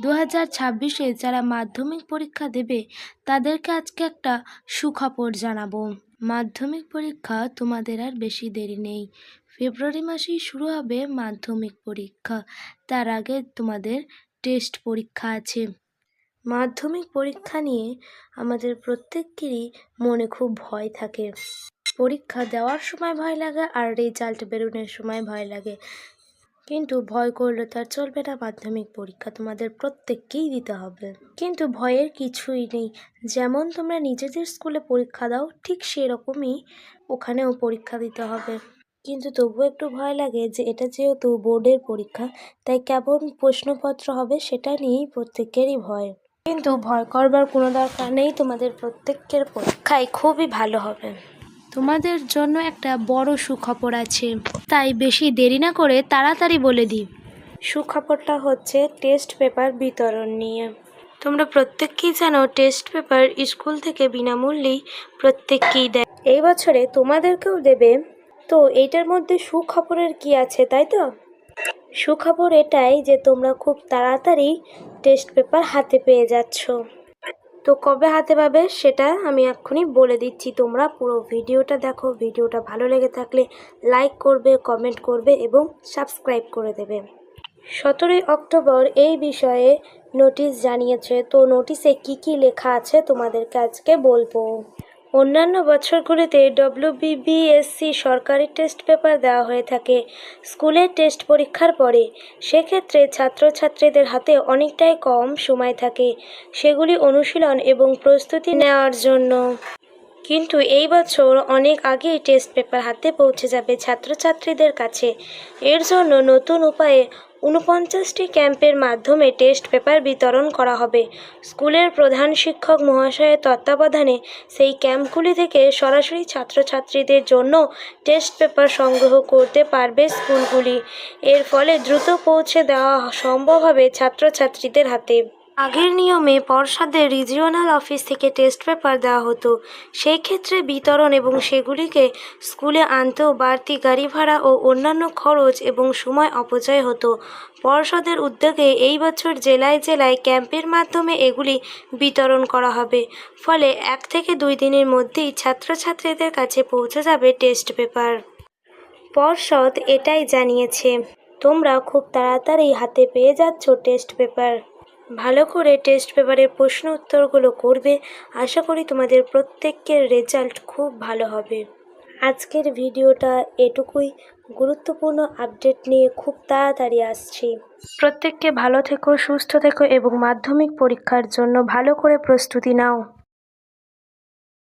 দু হাজার ছাব্বিশে যারা মাধ্যমিক পরীক্ষা দেবে, তাদেরকে আজকে একটা সুখবর জানাব। মাধ্যমিক পরীক্ষা তোমাদের আর বেশি দেরি নেই। ফেব্রুয়ারি মাসেই শুরু হবে মাধ্যমিক পরীক্ষা। তার আগে তোমাদের টেস্ট পরীক্ষা আছে। মাধ্যমিক পরীক্ষা নিয়ে আমাদের প্রত্যেকেরই মনে খুব ভয় থাকে। পরীক্ষা দেওয়ার সময় ভয় লাগে আর রেজাল্ট বেরোনোর সময় ভয় লাগে। কিন্তু ভয় করলে তো আর চলবে না। মাধ্যমিক পরীক্ষা তোমাদের প্রত্যেককেই দিতে হবে। কিন্তু ভয়ের কিছুই নেই। যেমন তোমরা নিজেদের স্কুলে পরীক্ষা দাও, ঠিক সেরকমই ওখানেও পরীক্ষা দিতে হবে। কিন্তু তবুও একটু ভয় লাগে যে এটা যেহেতু বোর্ডের পরীক্ষা, তাই কেমন প্রশ্নপত্র হবে সেটা নিয়েই প্রত্যেকেরই ভয়। কিন্তু ভয় করবার কোনো দরকার নেই। তোমাদের প্রত্যেকের পরীক্ষায় খুবই ভালো হবে। তোমাদের জন্য একটা বড় সুখবর আছে। তাই বেশি দেরি না করে তাড়াতাড়ি বলে দিই। সুখবরটা হচ্ছে টেস্ট পেপার বিতরণ নিয়ে। তোমরা প্রত্যেককেই জানো টেস্ট পেপার স্কুল থেকে বিনামূল্যেই প্রত্যেককেই দেয়। এই বছরে তোমাদেরকেও দেবে। তো এইটার মধ্যে সুখবরের কি আছে তাই তো? সুখবর এটাই যে তোমরা খুব তাড়াতাড়ি টেস্ট পেপার হাতে পেয়ে যাচ্ছ। তো কবে হাতে পাবে সেটা আমি এক্ষুনি বলে দিচ্ছি। তোমরা পুরো ভিডিওটা দেখো, ভিডিওটা ভালো লেগে থাকলে লাইক করবে কমেন্ট করবে এবং সাবস্ক্রাইব করে দেবে। সতেরোই অক্টোবর এই বিষয়ে নোটিশ জানিয়েছে। তো নোটিশে কি কি লেখা আছে তোমাদেরকে আজকে বলব। অন্যান্য বছরগুলিতে ডব্লিউবিবিএসসি সরকারি টেস্ট পেপার দেওয়া হয়ে থাকে। স্কুলের টেস্ট পরীক্ষার পরে সেক্ষেত্রে ছাত্রছাত্রীদের হাতে অনেকটাই কম সময় থাকে সেগুলি অনুশীলন এবং প্রস্তুতি নেওয়ার জন্য। কিন্তু এই বছর অনেক আগেই টেস্ট পেপার হাতে পৌঁছে যাবে ছাত্রছাত্রীদের কাছে। এর জন্য নতুন উপায়ে ঊনপঞ্চাশটি ক্যাম্পের মাধ্যমে টেস্ট পেপার বিতরণ করা হবে। স্কুলের প্রধান শিক্ষক মহাশয়ের তত্ত্বাবধানে সেই ক্যাম্পগুলি থেকে সরাসরি ছাত্রছাত্রীদের জন্য টেস্ট পেপার সংগ্রহ করতে পারবে স্কুলগুলি। এর ফলে দ্রুত পৌঁছে দেওয়া সম্ভব হবে ছাত্রছাত্রীদের হাতে। আগের নিয়মে পর্ষদের রিজিওনাল অফিস থেকে টেস্ট পেপার দেওয়া হতো। সেই ক্ষেত্রে বিতরণ এবং সেগুলিকে স্কুলে আনতেও বাড়তি গাড়ি ভাড়া ও অন্যান্য খরচ এবং সময় অপচয় হতো। পর্ষদের উদ্যোগে এই বছর জেলায় জেলায় ক্যাম্পের মাধ্যমে এগুলি বিতরণ করা হবে। ফলে এক থেকে দুই দিনের মধ্যেই ছাত্রছাত্রীদের কাছে পৌঁছে যাবে টেস্ট পেপার। পর্ষদ এটাই জানিয়েছে, তোমরা খুব তাড়াতাড়ি হাতে পেয়ে যাচ্ছ টেস্ট পেপার। ভালো করে টেস্ট পেপারের প্রশ্ন উত্তরগুলো করবে। আশা করি তোমাদের প্রত্যেকের রেজাল্ট খুব ভালো হবে। আজকের ভিডিওটা এটুকুই। গুরুত্বপূর্ণ আপডেট নিয়ে খুব তাড়াতাড়ি আসছি। প্রত্যেককে ভালো থেকো, সুস্থ থেকো এবং মাধ্যমিক পরীক্ষার জন্য ভালো করে প্রস্তুতি নাও।